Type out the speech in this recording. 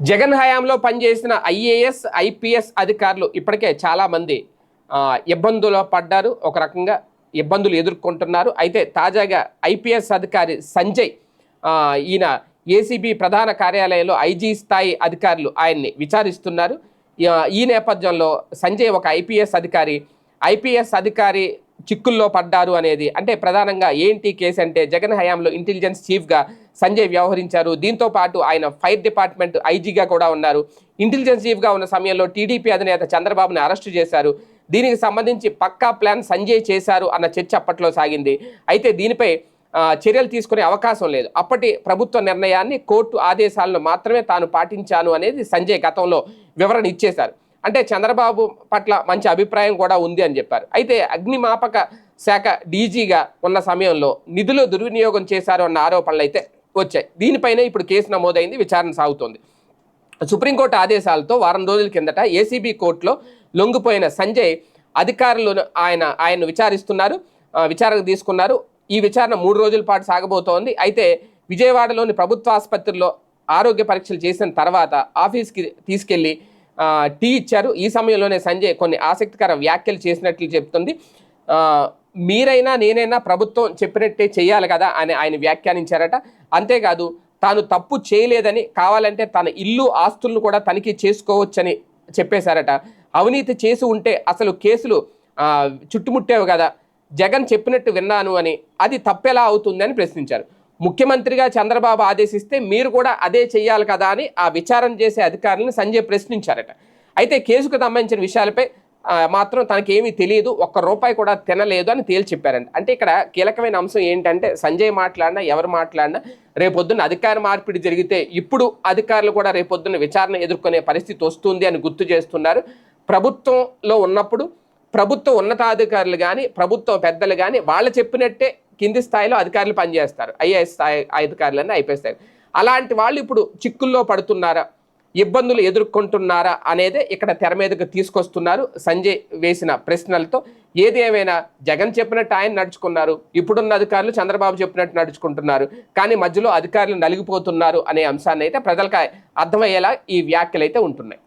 జగన్ హయాంలో పనిచేసిన IAS IPS అధికారులు ఇప్పటికే చాలామంది ఇబ్బందులు పడ్డారు. ఒక రకంగా ఇబ్బందులు ఎదుర్కొంటున్నారు. అయితే తాజాగా ఐపీఎస్ అధికారి సంజయ్ ఈయన ఏసీబీ ప్రధాన కార్యాలయంలో ఐజీ స్థాయి అధికారులు ఆయన్ని విచారిస్తున్నారు. ఈ నేపథ్యంలో సంజయ్ ఒక ఐపీఎస్ అధికారి ఐపీఎస్ అధికారి చిక్కుల్లో పడ్డారు అనేది. అంటే ప్రధానంగా ఏంటి కేసు అంటే జగన్ హయాంలో ఇంటెలిజెన్స్ చీఫ్గా సంజయ్ వ్యవహరించారు. దీంతో పాటు ఆయన ఫైర్ డిపార్ట్మెంట్ ఐజీగా కూడా ఉన్నారు. ఇంటెలిజెన్స్ చీఫ్గా ఉన్న సమయంలో టీడీపీ అధినేత చంద్రబాబుని అరెస్టు చేశారు. దీనికి సంబంధించి పక్కా ప్లాన్ సంజయ్ చేశారు అన్న చర్చ అప్పట్లో సాగింది. అయితే దీనిపై చర్యలు తీసుకునే అవకాశం లేదు. అప్పటి ప్రభుత్వ నిర్ణయాన్ని కోర్టు ఆదేశాలను మాత్రమే తాను పాటించాను అనేది సంజయ్ గతంలో వివరణ ఇచ్చేశారు. అంటే చంద్రబాబు పట్ల మంచి అభిప్రాయం కూడా ఉంది అని చెప్పారు. అయితే అగ్నిమాపక శాఖ డీజీగా ఉన్న సమయంలో నిధులు దుర్వినియోగం చేశారు అన్న ఆరోపణలు అయితే వచ్చాయి. దీనిపైనే ఇప్పుడు కేసు నమోదైంది విచారణ సాగుతోంది. సుప్రీంకోర్టు ఆదేశాలతో వారం రోజుల కిందట ఏసీబీ కోర్టులో లొంగిపోయిన సంజయ్ అధికారులను ఆయన ఆయన్ను విచారిస్తున్నారు విచారణకు తీసుకున్నారు. ఈ విచారణ మూడు రోజుల పాటు సాగబోతోంది. అయితే విజయవాడలోని ప్రభుత్వ ఆసుపత్రిలో ఆరోగ్య పరీక్షలు చేసిన తర్వాత ఆఫీస్కి తీసుకెళ్ళి టీ ఇచ్చారు ఈ సమయంలోనే సంజయ్ కొన్ని ఆసక్తికర వ్యాఖ్యలు చేసినట్లు చెప్తుంది. మీరైనా నేనైనా ప్రభుత్వం చెప్పినట్టే చేయాలి కదా అని ఆయన వ్యాఖ్యానించారట. అంతేకాదు తాను తప్పు చేయలేదని కావాలంటే తన ఇల్లు ఆస్తులను కూడా తనిఖీ చేసుకోవచ్చని చెప్పేశారట. అవినీతి చేసి ఉంటే అసలు కేసులు చుట్టుముట్టేవి కదా. జగన్ చెప్పినట్టు విన్నాను అని అది తప్పెలా అవుతుందని ప్రశ్నించారు. ముఖ్యమంత్రిగా చంద్రబాబు ఆదేశిస్తే మీరు కూడా అదే చేయాలి కదా అని ఆ విచారణ చేసే అధికారులను సంజయ్ ప్రశ్నించారట. అయితే కేసుకు సంబంధించిన విషయాలపై మాత్రం తనకేమీ తెలియదు ఒక్క రూపాయి కూడా తినలేదు అని తేల్చి చెప్పారంట అంటే ఇక్కడ కీలకమైన అంశం ఏంటంటే సంజయ్ మాట్లాడినా ఎవరు మాట్లాడినా రేపొద్దున అధికార మార్పిడి జరిగితే ఇప్పుడు అధికారులు కూడా రేపొద్దున విచారణ ఎదుర్కొనే పరిస్థితి వస్తుంది అని గుర్తు చేస్తున్నారు. ప్రభుత్వంలో ఉన్నప్పుడు ప్రభుత్వ ఉన్నతాధికారులు కానీ ప్రభుత్వ పెద్దలు కానీ వాళ్ళు చెప్పినట్టే కింది స్థాయిలో అధికారులు పనిచేస్తారు. ఐఏఎస్ స్థాయి అధికారులన్నీ ఐపీఎస్ స్థాయి అలాంటి వాళ్ళు ఇప్పుడు చిక్కుల్లో పడుతున్నారా? ఇబ్బందులు ఎదుర్కొంటున్నారా అనేది ఇక్కడ తెర మీదకు తీసుకొస్తున్నారు సంజయ్ వేసిన ప్రశ్నలతో. ఏది ఏమైనా జగన్ చెప్పినట్టు ఆయన నడుచుకున్నారు. ఇప్పుడున్న అధికారులు చంద్రబాబు చెప్పినట్టు నడుచుకుంటున్నారు. కానీ మధ్యలో అధికారులు నలిగిపోతున్నారు అనే అంశాన్ని అయితే ప్రజలకు అర్థమయ్యేలా ఈ వ్యాఖ్యలు అయితే ఉంటున్నాయి.